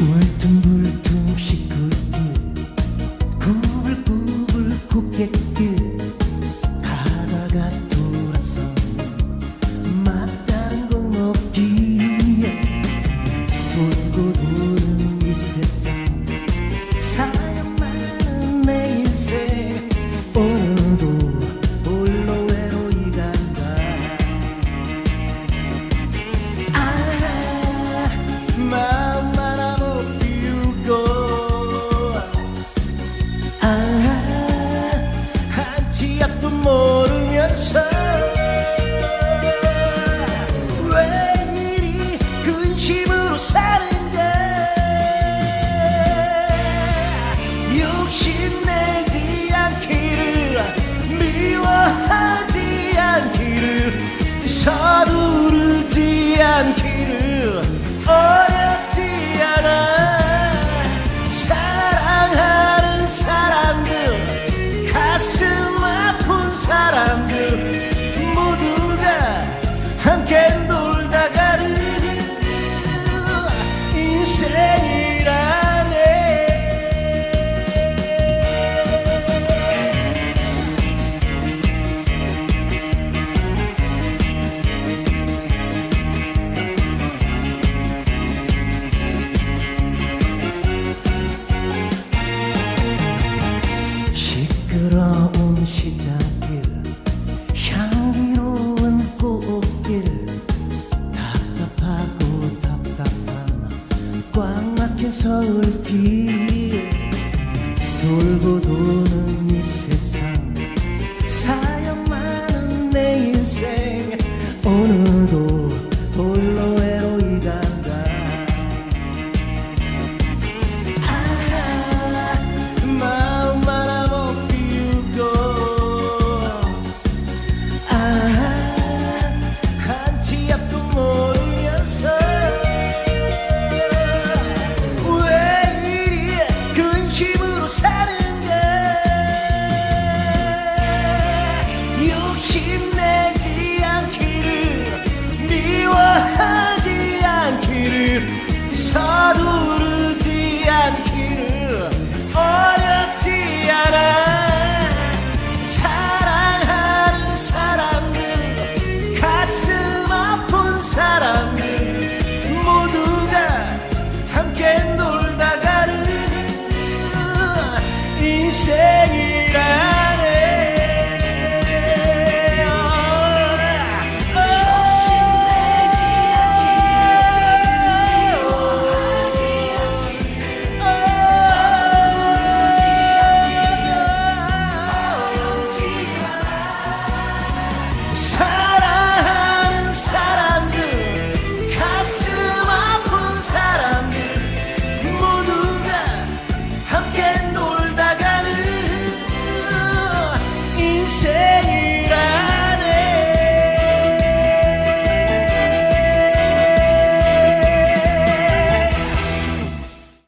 울퉁불퉁 시끌길 구불구불 굽객길 시끄러운 시작길 향기로운 꽃길 답답하고 답답한 꽉 막힌 서울길. 돌고 도는 이 세상 사연 많은 내 인생. 오늘도